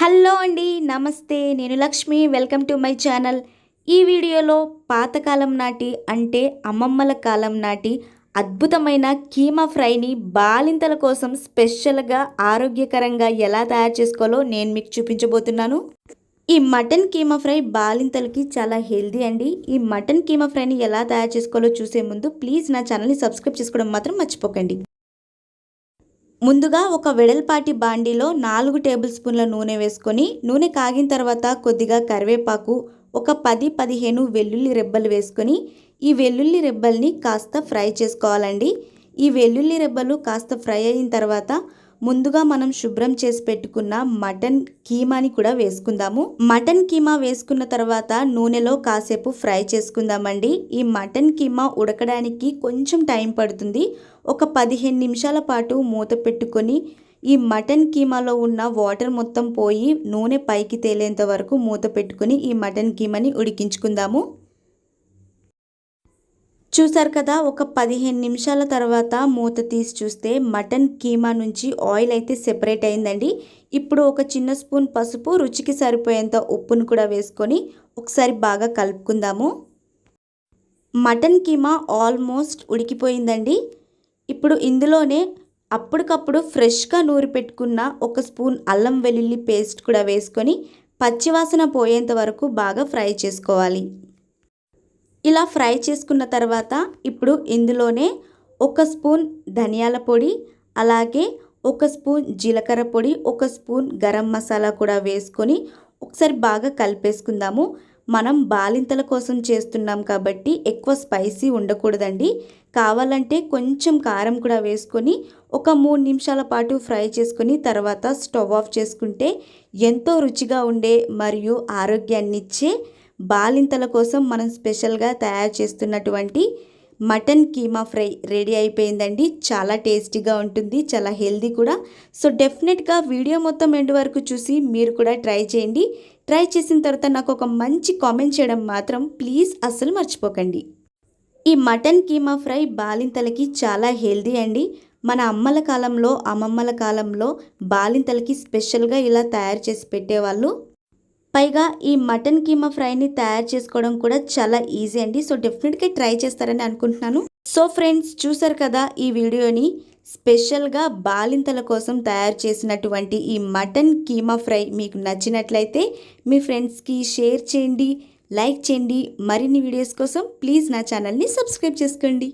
Hello అండి నమస్తే. నేను Lakshmi welcome to my channel. ఈ వీడియోలో పాతకాలం నాటి అంటే అమ్మమ్మల కాలం నాటి అద్భుతమైన కీమా ఫ్రైని బాలింతల కోసం స్పెషల్గా ఆరోగ్యకరంగా ఎలా తయారు చేసుకోవాలో నేను మీకు చూపించబోతున్నాను. ఈ మటన్ కీమా ఫ్రై బాలింతలకి చాలా హెల్దీ అండి. ఈ మటన్ కీమా ఫ్రైని ఎలా తయారు చేసుకోవాలో చూసే ముందు ప్లీజ్ నా ఛానల్ని సబ్స్క్రైబ్ చేసుకోవడం మాత్రం మర్చిపోకండి. ముందుగా ఒక వెడల్పాటి బాండీలో నాలుగు టేబుల్ స్పూన్ల నూనె వేసుకొని నూనె కాగిన తర్వాత కొద్దిగా కరివేపాకు ఒక పది పదిహేను వెల్లుల్లి రెబ్బలు వేసుకొని ఈ వెల్లుల్లి రెబ్బల్ని కాస్త ఫ్రై చేసుకోవాలండి. ఈ వెల్లుల్లి రెబ్బలు కాస్త ఫ్రై అయిన తర్వాత ముందుగా మనం శుభ్రం చేసి పెట్టుకున్న మటన్ కీమాని కూడా వేసుకుందాము. మటన్ కీమా వేసుకున్న తర్వాత నూనెలో కాసేపు ఫ్రై చేసుకుందామండి. ఈ మటన్ కీమా ఉడకడానికి కొంచెం టైం పడుతుంది. ఒక పదిహేను నిమిషాల పాటు మూత పెట్టుకొని ఈ మటన్ కీమాలో ఉన్న వాటర్ మొత్తం పోయి నూనె పైకి తేలేంత వరకు మూత పెట్టుకొని ఈ మటన్ కీమాని ఉడికించుకుందాము. చూసారు కదా ఒక పదిహేను నిమిషాల తర్వాత మూత తీసి చూస్తే మటన్ కీమా నుంచి ఆయిల్ అయితే సెపరేట్ అయిందండి. ఇప్పుడు ఒక చిన్న స్పూన్ పసుపు రుచికి సరిపోయేంత ఉప్పును కూడా వేసుకొని ఒకసారి బాగా కలుపుకుందాము. మటన్ కీమా ఆల్మోస్ట్ ఉడికిపోయిందండి. ఇప్పుడు ఇందులోనే అప్పటికప్పుడు ఫ్రెష్గా నూరి పెట్టుకున్న ఒక స్పూన్ అల్లం వెల్లుల్లి పేస్ట్ కూడా వేసుకొని పచ్చివాసన పోయేంత వరకు బాగా ఫ్రై చేసుకోవాలి. ఇలా ఫ్రై చేసుకున్న తర్వాత ఇప్పుడు ఇందులోనే ఒక స్పూన్ ధనియాల పొడి అలాగే ఒక స్పూన్ జీలకర్ర పొడి ఒక స్పూన్ గరం మసాలా కూడా వేసుకొని ఒకసారి బాగా కలిపేసుకుందాము. మనం బాలింతల కోసం చేస్తున్నాం కాబట్టి ఎక్కువ స్పైసీ ఉండకూడదండి. కావాలంటే కొంచెం కారం కూడా వేసుకొని ఒక మూడు నిమిషాల పాటు ఫ్రై చేసుకొని తర్వాత స్టవ్ ఆఫ్ చేసుకుంటే ఎంతో రుచిగా ఉండే మరియు ఆరోగ్యాన్నిచ్చే బాలింతల కోసం మనం స్పెషల్గా తయారు చేస్తున్నటువంటి మటన్ కీమా ఫ్రై రెడీ అయిపోయిందండి. చాలా టేస్టీగా ఉంటుంది చాలా హెల్దీ కూడా. సో డెఫినెట్గా వీడియో మొత్తం ఎండ్ వరకు చూసి మీరు కూడా ట్రై చేయండి. ట్రై చేసిన తర్వాత నాకు ఒక మంచి కామెంట్ చేయడం మాత్రం ప్లీజ్ అస్సలు మర్చిపోకండి. ఈ మటన్ కీమా ఫ్రై బాలింతలకి చాలా హెల్దీ అండి. మన అమ్మల కాలంలో అమ్మమ్మల కాలంలో బాలింతలకి స్పెషల్గా ఇలా తయారు చేసి పెట్టేవాళ్ళు. పైగా ఈ మటన్ కీమా ఫ్రైని తయారు చేసుకోవడం కూడా చాలా ఈజీ అండి. సో డెఫినెట్గా ట్రై చేస్తారని అనుకుంటున్నాను. సో ఫ్రెండ్స్ చూసారు కదా ఈ వీడియోని? స్పెషల్గా బాలింతల కోసం తయారు చేసినటువంటి ఈ మటన్ కీమా ఫ్రై మీకు నచ్చినట్లయితే మీ ఫ్రెండ్స్కి షేర్ చేయండి లైక్ చేయండి. మరిన్ని వీడియోస్ కోసం ప్లీజ్ నా ఛానల్ని సబ్స్క్రైబ్ చేసుకోండి.